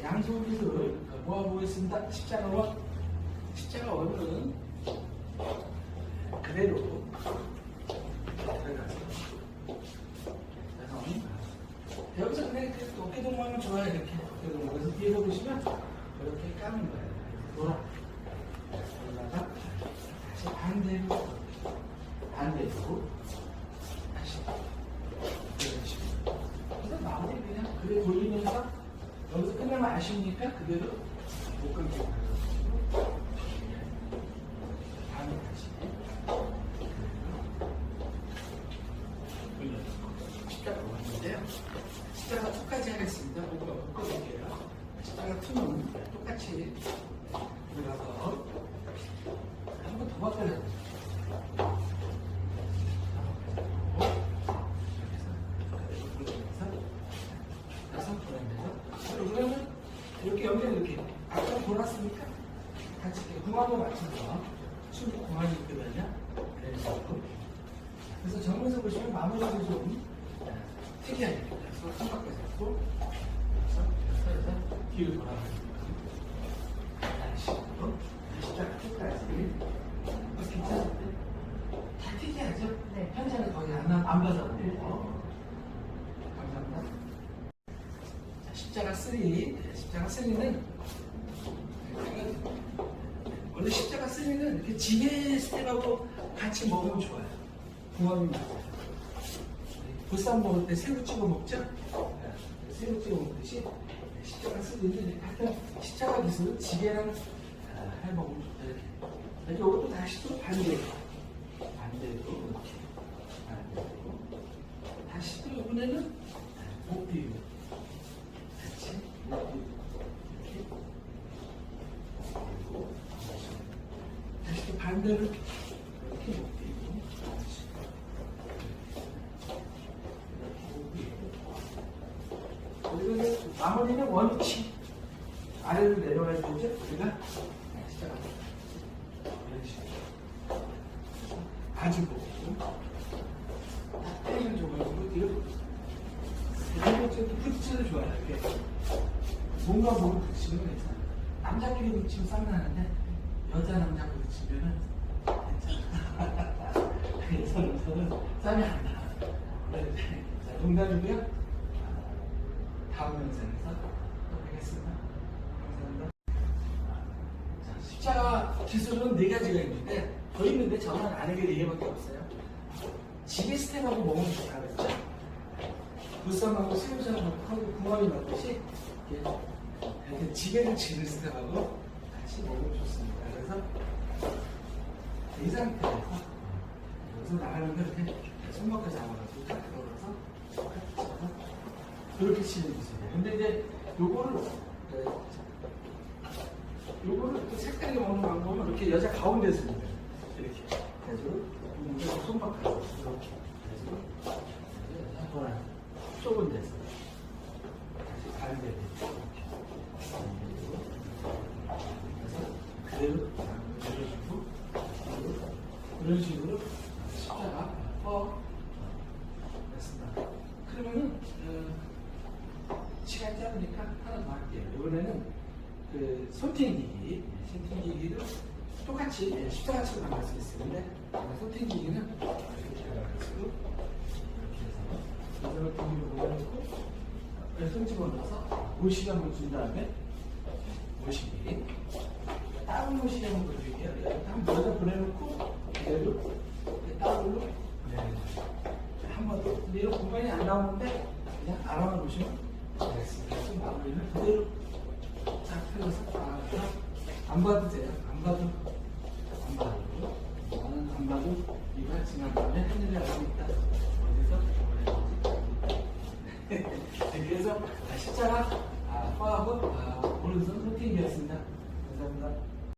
자, 양손을 모아보겠습니다. 십자가와 십자가 원은 그대로 그래서 여기서 그냥 어깨 동무하면 좋아요. 이렇게 어깨 동무. 그래서 뒤에서 보시면 이렇게 까는 거예요. 돌아. 그러다가 다시 반대로 반대로 다시 이런 식으로 그래서 마무리 그냥 그래 돌리면서 여기서 끝나면 아쉬우니까? 그대로? 못 끊기고 다음에 다시 십자가 왔는데요. 십자가 똑같이 하겠습니다. 묶어, 묶어볼게요. 십자가 투는 똑같이 들어가서 한 번 더 바꿔야 그러면 이렇게 연결 이렇게 아까 돌았으니까 같이 이렇게 궁합을 맞춰서 춤 궁합이 있거든요. 그래서 그래서 정면에서 보시면 마무리가 좀 특이하게 그래서 한 바퀴 잡고 그래서 그래서 뒤로 돌아가는 다시 식으로 시작 끝까지 어, 괜찮은데 다 특이하죠? 네. 현장은 거의 안, 안 받아보고 감사합니다. 자, 십자가 3, 십자가 3는 원래 십자가 3는 이렇게 지게 스텝하고 같이 먹으면 좋아요. 궁합이 맞아요. 보쌈 먹을 때 새우 찍어 먹죠? 네, 새우 찍어 먹듯이 십자가 3는 하여튼 십자가 기술은 지게랑 아, 해 먹으면 좋다 이렇게. 이것도 다시 또 반대로 이렇게 반대로 다시 또 이번에는 목 비우 같이 목 비우 이렇게 그리고 다시 또 반대로 이렇게 이렇게 그리고 마무리는 원위치. 아래로 내려가야 되죠 우리가? 네, 시작합니다 이런 식으로 아주 보고 텐션 좋아지고 뒤로 이런 것도 부딪혀도 좋아요 이렇게. 뭔가 부딪히는 건 괜찮아 남자끼리 부딪히면 쌍나는데 여자 남자 부딪히면은 괜찮아. 그래서 저는 쌈이 안나 네, 자 농담이고요. 아, 다음 영상에서 또 뵙겠습니다. 감사합니다. 자, 십자가 기술은 네 가지가 있는데 더 있는데 저는 아는 게 네 개밖에 없어요. 지게 스텝하고 먹으면 좋다 그랬죠? 불쌈하고 새우젓하고 궁합이 맞듯이 이렇게, 지게를 지는 스텝하고 같이 먹으면 좋습니다. 그래서 이 상태에서 여기서 나가는 거 이렇게 손목을 잡아가지고 딱 들어가서 딱 그렇게 치는 기술이에요. 근데 이제 요거를 네, 요거를 또 색깔이 먹는 방법은 이렇게 여자 가운데서 입니다. 이렇게 해가지고 손바닥 이렇게 해가지고 좁은 데서 그대로 내려주고 그런 식으로 십자가 어 됐습니다. 그러면은 어, 시간 짧으니까 하나 더 할게요. 이번에는 그 손팅기기, 손팅기기도 똑같이 예, 십자가처럼 나갈 수 있는데 손팅기기는 이렇게 들어가가지고 이렇게 해서 여자를 등기로 올려놓고 손 집어넣어서 모시기 한번 준 다음에 모시기 다운 모시기 한번 보여드릴게요. 한번 여자 보내놓고 그대로 다운으로 네. 한번 더. 근데 이런 공간이 안 나오는데 그냥 알아만 보시면 되겠습니다. 좀 마무리는 그대로 쫙 펴서 안 봐도 돼요. 안 봐도 안 봐도 나는 안 봐도 이거 지난 다음에 하늘이 알고 있다. 어디서 그래서 십자가 아, 화하고 아, 오른손 소팅이었습니다. 감사합니다.